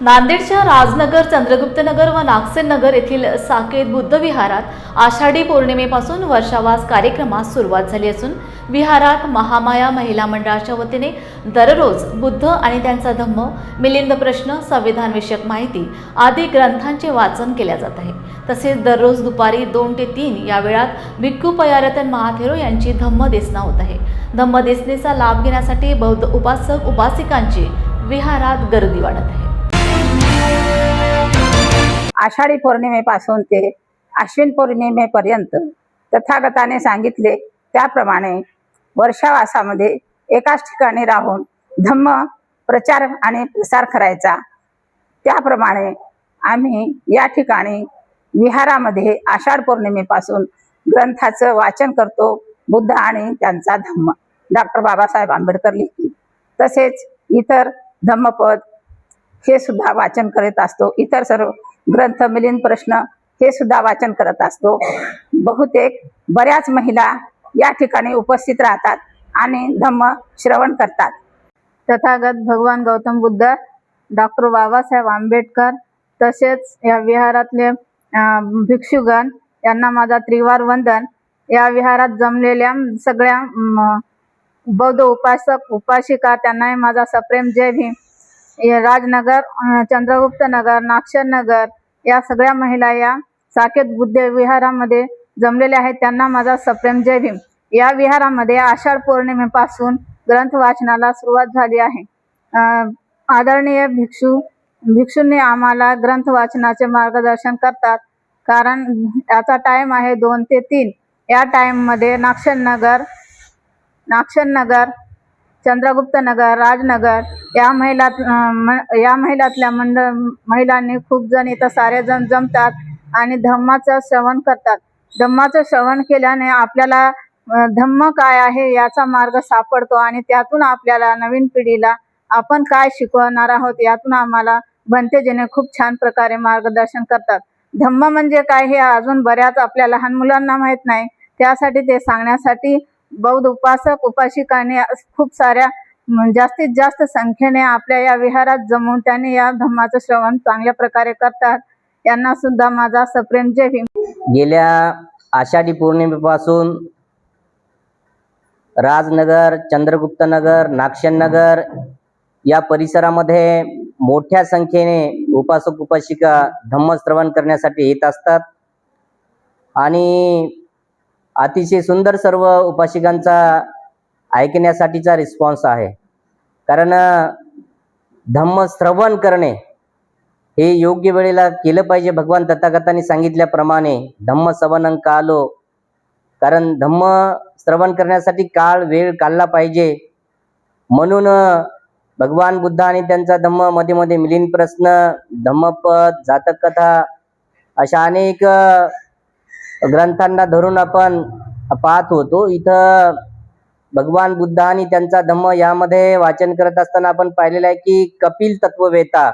नांदेडच्या राजनगर चंद्रगुप्त नगर व नागसेन नगर येथील साकेत बुद्ध विहारात आषाढी पौर्णिमेपासून वर्षावास कार्यक्रमास सुरुवात झाली असून विहारात महामाया महिला मंडळाच्या वतीने दररोज बुद्ध आणि त्यांचा धम्म मिलिंद प्रश्न संविधानविषयक माहिती आदी ग्रंथांचे वाचन केल्या जात आहे. तसेच दररोज दुपारी दोन ते तीन या वेळात भिक्खू पयारतन महाथेरो यांची धम्मदेसना होत आहे. धम्मदेसनेचा लाभ घेण्यासाठी बौद्ध उपासक उपासिकांची विहारात गर्दी वाढत आहे. आषाढी पौर्णिमेपासून ते आश्विन पौर्णिमेपर्यंत तथागताने सांगितले त्याप्रमाणे वर्षावासामध्ये एकाच ठिकाणी राहून धम्म प्रचार आणि प्रसार करायचा. त्याप्रमाणे आम्ही या ठिकाणी विहारामध्ये आषाढ पौर्णिमेपासून ग्रंथाचं वाचन करतो बुद्ध आणि त्यांचा धम्म. डॉक्टर बाबासाहेब आंबेडकर लिखित तसेच इतर धम्मपद हे सुद्धा वाचन करत असतो. इतर सर्व ग्रंथ मिलिन प्रश्न हे सुद्धा वाचन करत असतो. बहुतेक बऱ्याच महिला या ठिकाणी उपस्थित राहतात आणि धम्म श्रवण करतात. तथागत भगवान गौतम बुद्ध डॉक्टर बाबासाहेब आंबेडकर तसेच या विहारातले भिक्षुगण यांना माझा त्रिवार वंदन. या विहारात जमलेल्या सगळ्या बौद्ध उपासक उपासिका त्यांनाही माझा सप्रेम जय भीम. राजनगर चंद्रगुप्त नगर नाक्षर नगर या सगळ्या महिला या साकेत बुद्ध विहारामध्ये जमलेल्या आहेत. त्यांना माझा सप्रेम जय भीम. या विहारामध्ये आषाढ पौर्णिमेपासून ग्रंथ वाचनाला सुरुवात झाली आहे. आदरणीय भिक्षू भिक्षूंनी आम्हाला ग्रंथ वाचनाचे मार्गदर्शन करतात. कारण याचा टाइम आहे दोन ते तीन. या टाइममध्ये नाक्षन नगर चंद्रगुप्त नगर राजनगर या महिलात म- या महिलातल्या मंडळ महिलांनी खूप जण इथं सारेजण जमतात आणि धम्माचं श्रवण करतात. धम्माचं श्रवण केल्याने आपल्याला धम्म काय आहे याचा मार्ग सापडतो आणि त्यातून आपल्याला नवीन पिढीला आपण काय शिकवणार आहोत यातून आम्हाला भंतेजीने खूप छान प्रकारे मार्गदर्शन करतात. धम्म म्हणजे काय हे अजून बऱ्याच आपल्या लहान मुलांना माहीत नाही. त्यासाठी ते सांगण्यासाठी बौद्ध उपासक उपासिकाने खूप साऱ्या जास्तीत जास्त संख्येने आपल्या या विहारात जमून त्यांनी या धम्माचं श्रवण चांगल्या प्रकारे करतात. यांना सुद्धा माझा सप्रेम. जय भीम. गेल्या आषाढी पौर्णिमेपासून राजनगर चंद्रगुप्त चंद्रगुप्तनगर नगर या परिसरामध्ये मोठ्या संख्येने उपासक उपासिका धम्म श्रवण करण्यासाठी येत असतात. आणि अतिशय सुंदर सर्व उपासिकांचा ऐकण्यासाठीचा रिस्पॉन्स आहे. कारण धम्मश्रवण करणे हे योग्य वेळेला केलं पाहिजे. भगवान तथागतांनी सांगितल्याप्रमाणे धम्म सवनं कालो. कारण धम्म श्रवण करण्यासाठी काळ वेळ काढला पाहिजे. म्हणून भगवान बुद्ध आणि त्यांचा धम्ममध्ये मध्ये मिलीन प्रश्न धम्मपद जातक कथा अशा अनेक ग्रंथांना धरून आपण पाहत होतो. इथं भगवान बुद्ध आणि त्यांचा धम्म यामध्ये वाचन करत असताना आपण पाहिलेलं आहे की कपिल तत्ववेता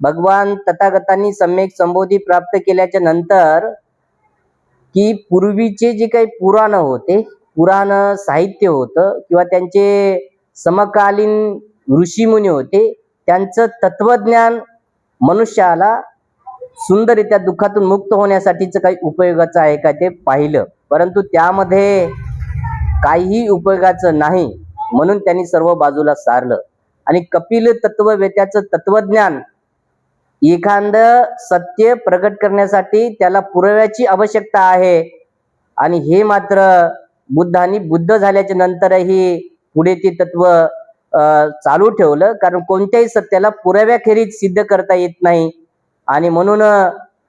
भगवान तथागतांनी सम्यक संबोधी प्राप्त केल्याच्यानंतर की पूर्वीचे जे काही पुराण होते पुराण साहित्य होतं किंवा त्यांचे समकालीन ऋषीमुनी होते त्यांचं तत्वज्ञान मनुष्याला सुंदररित्या दुःखातून मुक्त होण्यासाठीचं काही उपयोगाचं आहे का ते पाहिलं. परंतु त्यामध्ये काहीही उपयोगाचं नाही म्हणून त्यांनी सर्व बाजूला सारलं. आणि कपिल तत्ववेत्याचं तत्वज्ञान एखादं सत्य प्रकट करण्यासाठी त्याला पुराव्याची आवश्यकता आहे. आणि हे मात्र बुद्धांनी बुद्ध झाल्याच्या नंतरही पुढे ते तत्व चालू ठेवलं. कारण कोणत्याही सत्याला पुराव्याखेरीज सिद्ध करता येत नाही. आणि म्हणून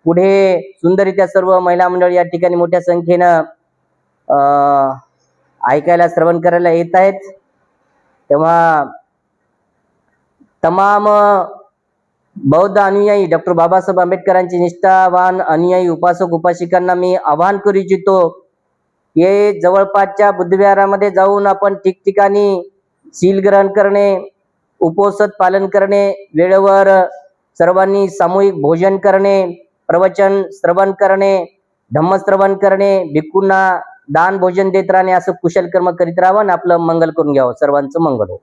पुढे सुंदररित्या सर्व महिला मंडळ या ठिकाणी मोठ्या संख्येनं ऐकायला श्रवण करायला येत आहेत. तेव्हा तमाम बौद्ध अनुयायी डॉक्टर बाबासाहेब आंबेडकरांचे निष्ठावान अनुयायी उपासक उपासिकांना मी आवाहन करू इच्छितो हे जवळपासच्या बुद्धविहारामध्ये जाऊन आपण ठिकठिकाणी शील ग्रहण करणे उपोषद पालन करणे वेळेवर सर्वांनी सामूहिक भोजन करणे प्रवचन श्रवण करणे धम्मश्रवण करणे भिक्खूंना दान भोजन देत राहणे असं कुशल कर्म करीत राहावं आणि आपलं मंगल करून घ्यावं. सर्वांचं मंगल हो.